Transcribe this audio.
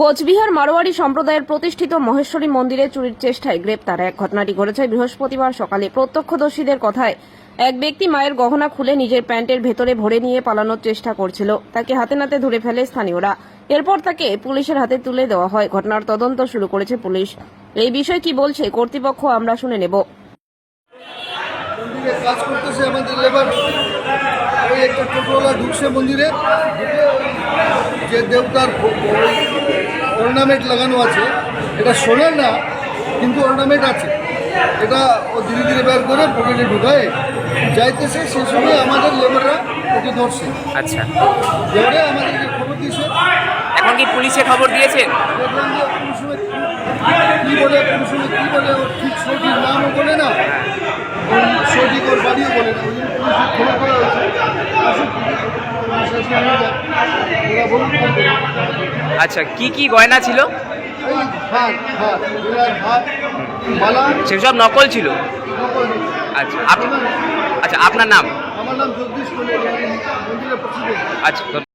কোচবিহার মারোয়ারি সম্প্রদায়ের প্রতিষ্ঠিত মহেশ্বরী মন্দিরে চুরির চেষ্টায় গ্রেপ্তার। এক ঘটনাটি ঘটেছে বৃহস্পতিবার সকালে। প্রত্যক্ষদর্শীদের কথায়, এক ব্যক্তি মায়ের গহনা খুলে নিজের প্যান্টের ভেতরে ভরে নিয়ে পালানোর চেষ্টা করছিল। তাকে হাতে নাতে ধরে ফেলে স্থানীয়রা। এরপর তাকে পুলিশের হাতে তুলে দেওয়া হয়। ঘটনার তদন্ত শুরু করেছে পুলিশ। এই বিষয়ে কি বলছে কর্তৃপক্ষ, আমরা শুনে নেব। একটা টোটোওয়ালা ঢুকছে মন্দিরে। যে দেবতার অর্নামেন্ট লাগানো আছে। এটা সোনার না কিন্তু অর্নামেন্ট আছে। এটা ও ধীরে ধীরে বের করে পকেটে ঢুকায়। যাইতেছে সে সময় আমাদের লেবাররা ওকে ধরছে। আচ্ছা। ধরে আমাদেরকে খবর দিয়েছে এখন কি পুলিশে খবর দিয়েছেন? কী বলে কোন সময় কী বলে ওর ঠিক সঠিক নামও বলে না। সঠিক ওর বাড়িও বলে না। ওই জন্য পুলিশে খবর করা হয়েছে। ওরা করে। আচ্ছা কি কি গয়না ছিল? সেসব নকল ছিল? আচ্ছা আচ্ছা আপনার নাম? আমার নাম আচ্ছা